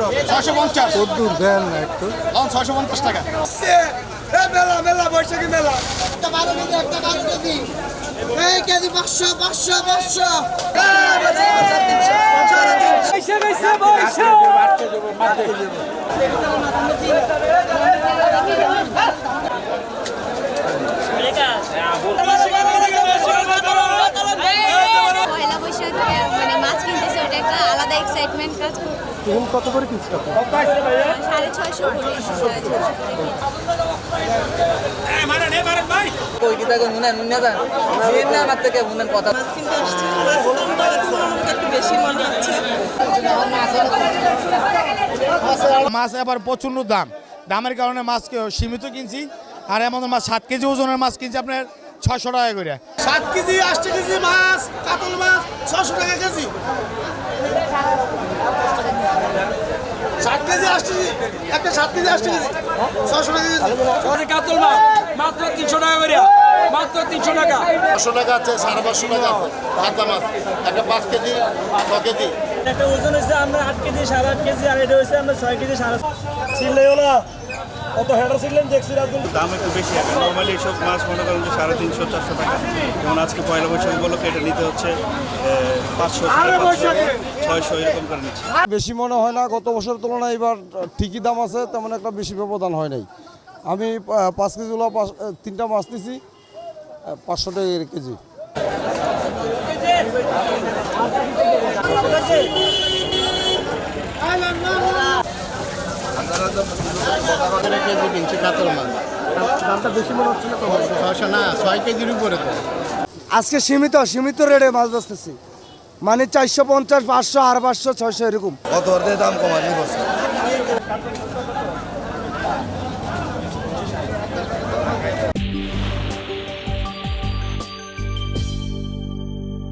ছয়শো পঞ্চাশ। কদ্দুর দেন না একটু। এখন ছয়শো পঞ্চাশ টাকা। মেলা মেলা বৈশাখী মেলা। একটা বারো কেজি একটা বারো কেজি। এই কেজি পাঁচশো পাঁচশো পাঁচশো। পয়লা বৈশাখ মানে মাছ কিনতেছে ওটা একটা এক্সাইটমেন্ট কাজ এখন কত করে কিনছে আপনি? সাড়ে ছয়শো করে সাড়ে ছয়শো করে কই কি থাকে নুনে নুনে যান জিন না আমার থেকে নুনের কথা মাছ এবার প্রচণ্ড দাম। দামের কারণে মাছ কে- সীমিত কিনছি। আর এমন মাছ সাত কেজি ওজনের মাছ কিনছি আপনার ছয়শো টাকা করে। সাত কেজি আটটা কেজি মাছ কাতল মাছ ছশো টাকা কেজি। কেজি একটা সাত কেজি কেজি ছশো টাকা কাতল মাছ মাত্র তিনশো টাকা করে মাত্র তিনশো টাকা। পাঁচশো টাকা আছে সাড়ে পাঁচশো টাকা আছে কাঁচা মাছ। একটা পাঁচ কেজি ছ কেজি। একটা ওজন হচ্ছে আমরা আট কেজি সাড়ে আট কেজি আর এটা হচ্ছে আমরা ছয় কেজি সাড়ে ছিললে না। কত হেডার ছিলেন দেখছি দাম একটু বেশি এখন। নর্মালি এইসব মাছ মনে করেন যে সাড়ে তিনশো চারশো টাকা। যেমন আজকে পয়লা বৈশাখ উপলক্ষে এটা নিতে হচ্ছে পাঁচশো ছয়শো এরকম করে নিচ্ছে। বেশি মনে হয় না গত বছরের তুলনায় এবার ঠিকই দাম আছে তেমন একটা বেশি ব্যবধান হয় নাই। আমি পাঁচ কেজি পাঁচ তিনটা মাছ নিছি পাঁচশো টাকা কেজি। দামটা মনে হচ্ছে আজকে সীমিত সীমিত রেটে মাছ ধরতেছি মানে চারশো পঞ্চাশ, পাঁচশো আর পাঁচশো, ছয়শো এরকম। দাম কমানি বছর